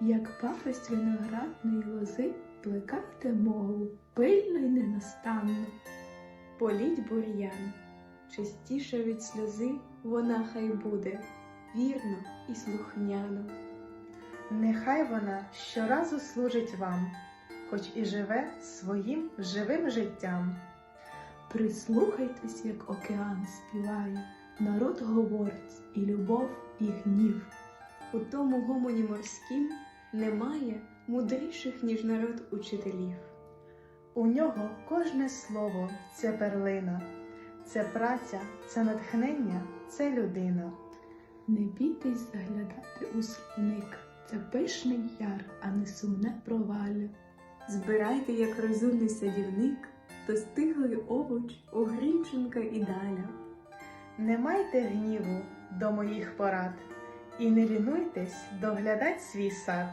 Як пахость виноградної лози, плекайте мову, пильно й ненастанно. Політь бур'ян, чистіше від сльози вона хай буде, вірно і слухняно. Нехай вона щоразу служить вам, хоч і живе своїм живим життям. Прислухайтесь, як океан співає, народ говорить і любов, і гнів. У тому гомоні морськім немає мудріших, ніж народ учителів. У нього кожне слово це перлина, це праця, це натхнення, це людина. Не бійтесь заглядати у словник, це пишний яр, а не сумне провалля. Збирайте, як розумний садівник, то стиглий овоч у Грінченка і Даля. Не майте гніву до моїх порад і не лінуйтесь доглядать свій сад.